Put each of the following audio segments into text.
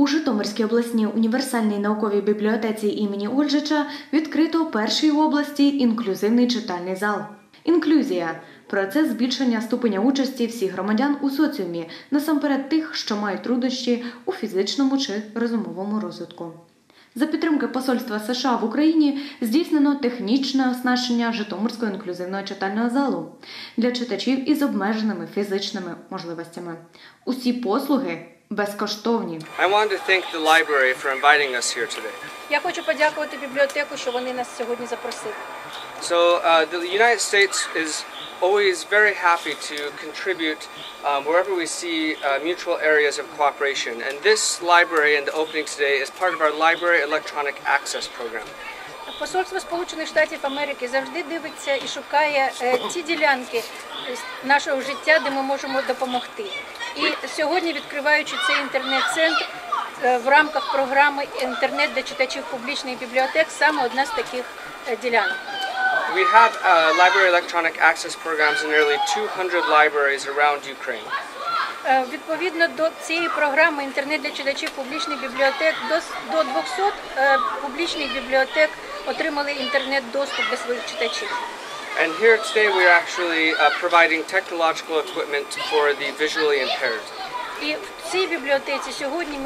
У Житомирській обласній універсальній науковій бібліотеці імені Ольжича відкрито перший в області інклюзивний читальний зал. Інклюзія процес збільшення ступеня участі всіх громадян у соціумі, насамперед тих, що мають труднощі у фізичному чи розумовому розвитку. За підтримки Посольства США в Україні здійснено технічне оснащення Житомирського інклюзивного читального залу для читачів із обмеженими фізичними можливостями. Усі послуги безкоштовні. I want to thank the library for inviting us here today. Я хочу подякувати бібліотеку, що вони нас сьогодні запросили. So, uh, the United States is always very happy to contribute um, wherever we see uh, mutual areas of cooperation. And this library and the opening today is part of our Library Electronic Access Program. Посольство Сполучених Штатів Америки завжди дивиться і шукає е, ті ділянки нашого життя, де ми можемо допомогти. І сьогодні, відкриваючи цей інтернет-центр е, в рамках програми Інтернет для читачів публічних бібліотек, саме одна з таких е, ділянок. We have uh, library electronic access programs in nearly 200 libraries around Ukraine. Е, Відповідно до цієї програми інтернет для читачів публічних бібліотек до, 200 е, публічних бібліотек отримали інтернет-доступ для своїх читачів. And here today we are actually uh, providing technological equipment for the visually impaired. І в цій бібліотеці сьогодні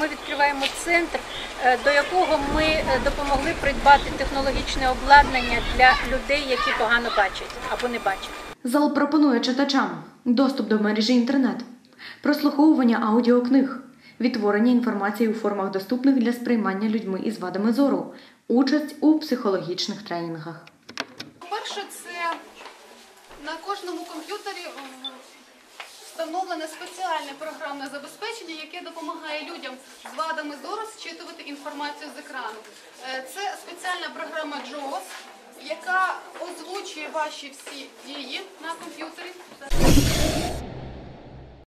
ми, відкриваємо центр, е, до якого ми е, допомогли придбати технологічне обладнання для людей, які погано бачать або не бачать. Зал пропонує читачам доступ до мережі інтернет, прослуховування аудіокниг, відтворення інформації у формах доступних для сприймання людьми із вадами зору, участь у психологічних тренінгах. По-перше, це на кожному комп'ютері встановлене спеціальне програмне забезпечення, яке допомагає людям з вадами зору зчитувати інформацію з екрану. Е, Це спеціальна програма JAWS, яка озвучує ваші всі дії на комп'ютері.